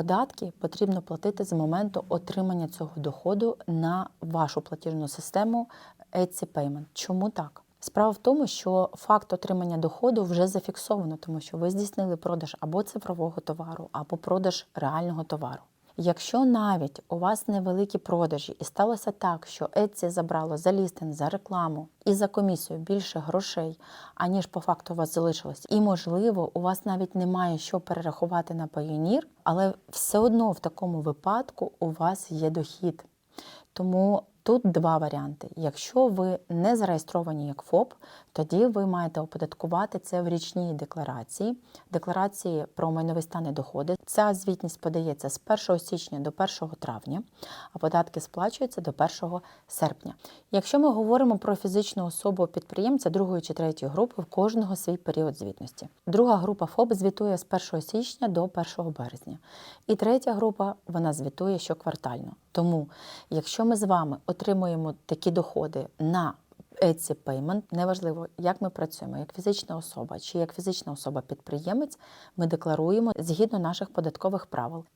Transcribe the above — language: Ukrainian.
податки потрібно платити з моменту отримання цього доходу на вашу платіжну систему Etsy Payment. Чому так? Справа в тому, що факт отримання доходу вже зафіксовано, тому що ви здійснили продаж або цифрового товару, або продаж реального товару. Якщо навіть у вас невеликі продажі і сталося так, що Etsy забрало за лістинг, за рекламу і за комісію більше грошей, аніж по факту у вас залишилось, і можливо, у вас навіть немає що перерахувати на Payoneer, але все одно в такому випадку у вас є дохід. Тому тут два варіанти. Якщо ви не зареєстровані як ФОП, тоді ви маєте оподаткувати це в річній декларації, декларації про майновий стан і доходи. Ця звітність подається з 1 січня до 1 травня, а податки сплачуються до 1 серпня. Якщо ми говоримо про фізичну особу підприємця другої чи третьої групи, в кожного свій період звітності. Друга група ФОП звітує з 1 січня до 1 березня. І третя група вона звітує щоквартально. Тому, якщо ми з вами отримуємо такі доходи на Etsy Payment, неважливо, як ми працюємо, як фізична особа чи як фізична особа-підприємець, ми декларуємо згідно наших податкових правил.